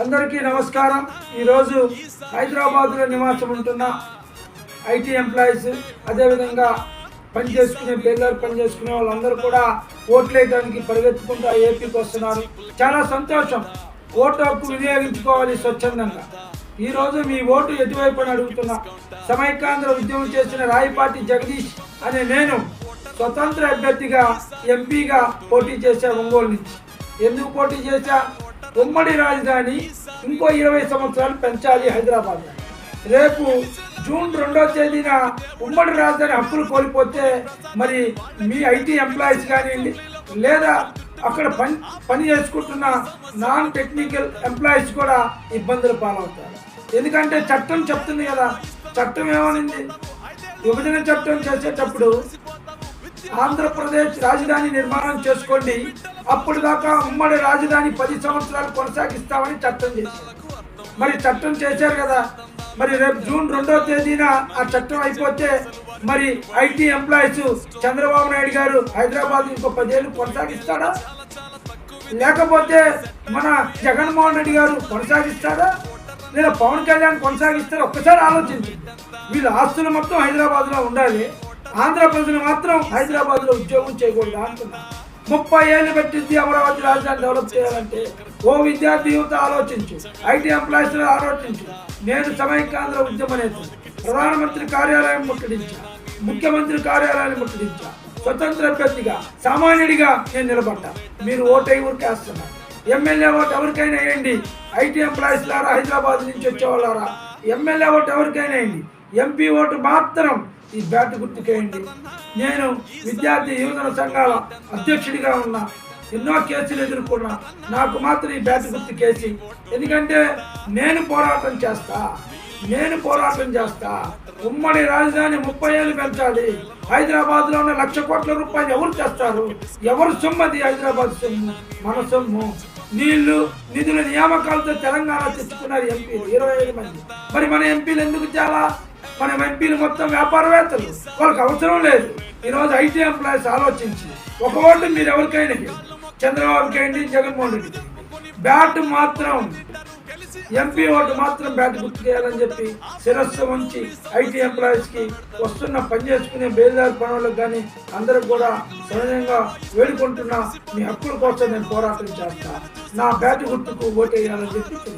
అందరికీ నమస్కారం. ఈరోజు హైదరాబాద్లో నివాసం ఉంటున్న ఐటీ ఎంప్లాయీస్ అదేవిధంగా పని చేసుకునే పిల్లలు పని చేసుకునే వాళ్ళందరూ కూడా ఓట్లు వేయడానికి పరిగెత్తుకుంటూ ఏపీకి వస్తున్నారు. చాలా సంతోషం. ఓటు హక్కు వినియోగించుకోవాలి స్వచ్ఛందంగా. ఈరోజు మీ ఓటు ఎటువైపు అని అడుగుతున్నా. సమైక్యాంధ్ర ఉద్యమం చేసిన రాయపాటి జగదీష్ అనే నేను స్వతంత్ర అభ్యర్థిగా ఎంపీగా పోటీ చేశా ఒంగోలు నుంచి. ఎందుకు పోటీ చేశా? ఉమ్మడి రాజధాని ఇంకో ఇరవై సంవత్సరాలు పెంచాలి హైదరాబాద్. రేపు జూన్ రెండో తేదీన ఉమ్మడి రాజధాని హక్కులు కోల్పోతే మరి మీ ఐటీ ఎంప్లాయీస్ కానివ్వండి లేదా అక్కడ పని పని చేసుకుంటున్న నాన్ టెక్నికల్ ఎంప్లాయీస్ కూడా ఇబ్బందులు పాలవుతారు. ఎందుకంటే చట్టం చెప్తుంది కదా చట్టం ఏమనింది? విభజన చట్టం చేసేటప్పుడు ఆంధ్రప్రదేశ్ రాజధాని నిర్మాణం చేసుకోండి అప్పుడు దాకా ఉమ్మడి రాజధాని పది సంవత్సరాలు కొనసాగిస్తామని చట్టం చేశారు మరి చట్టం చేశారు కదా. మరి రేపు జూన్ రెండవ తేదీన ఆ చట్టం అయిపోతే మరి ఐటీ ఎంప్లాయీస్ చంద్రబాబు నాయుడు గారు హైదరాబాద్ ఇంకో పదేళ్ళు కొనసాగిస్తాడా? లేకపోతే మన జగన్మోహన్ రెడ్డి గారు కొనసాగిస్తాడా? లేదా పవన్ కళ్యాణ్ కొనసాగిస్తారా ఒక్కసారి ఆలోచించి. వీళ్ళ ఆస్తులు మొత్తం హైదరాబాద్లో ఉండాలి. ఆంధ్రప్రదేశ్ మాత్రం హైదరాబాద్లో ఉద్యోగం చేయకూడదు అంటున్నారు. ముప్పై ఏళ్ళు పెట్టింది అమరావతి రాజధాని డెవలప్ చేయాలంటే ఓ విద్యార్థి యువత ఆలోచించు. ఐటీ ఎంప్లాయీస్ ఆలోచించు. నేను సమైకాంధ్ర ఉద్యమ నేత. ప్రధానమంత్రి కార్యాలయం ముట్టడించా. ముఖ్యమంత్రి కార్యాలయాన్ని ముట్టడించా. స్వతంత్ర అభ్యర్థిగా సామాన్యుడిగా నేను నిలబడ్డా. మీరు ఓటై ఊరికేస్తున్నా ఎమ్మెల్యే ఓటు ఎవరికైనా వేయండి. ఐటీ ఎంప్లాయీస్ లారా హైదరాబాద్ నుంచి వచ్చేవాళ్ళారా? ఎమ్మెల్యే ఓటు ఎవరికైనా వేయండి. ఎంపీ ఓటు మాత్రం ఈ బ్యాట్ గుర్తుకేయండి. నేను విద్యార్థి యువజన సంఘాల అధ్యక్షుడిగా ఉన్నా ఎన్నో కేసులు ఎదుర్కొన్నా నాకు మాత్రం ఈ బ్యాట్ గుర్తుకేసి ఎందుకంటే నేను పోరాటం చేస్తా నేను పోరాటం చేస్తా. ఉమ్మడి రాజధాని ముప్పై ఏళ్ళు పెంచాలి. హైదరాబాద్లో ఉన్న లక్ష కోట్ల రూపాయలు ఎవరు చేస్తారు ఎవరు సొమ్ము అది హైదరాబాద్ సొమ్ము? మన సొమ్ము. నీళ్ళు నిధుల నియామకాలతో తెలంగాణ తెచ్చుకున్నారు ఎంపీలు. ఇరవై ఐదు మంది. మరి మన ఎంపీలు ఎందుకు చాలా మన ఎంపీలు మొత్తం వ్యాపారవేత్తలు. వాళ్ళకి అవసరం లేదు. ఈరోజు ఐటీ ఎంప్లాయీస్ ఆలోచించి ఒక ఓటు మీరు ఎవరికైనా చంద్రబాబుకి వేయండి జగన్మోహన్ బ్యాట్ మాత్రం ఎంపీ ఓటు మాత్రం బ్యాట్ గుర్తు చేయాలని చెప్పి శిరస్సు ఉంచి ఐటీ ఎంప్లాయీస్కి వస్తున్న పని చేసుకునే బేదారి పనులకు కానీ అందరికి కూడా సహజంగా వేడుకుంటున్నా మీ హక్కుల కోసం నేను పోరాటం చేస్తా. నా బ్యాట్ గుర్తుకు ఓటేయాలని చెప్పి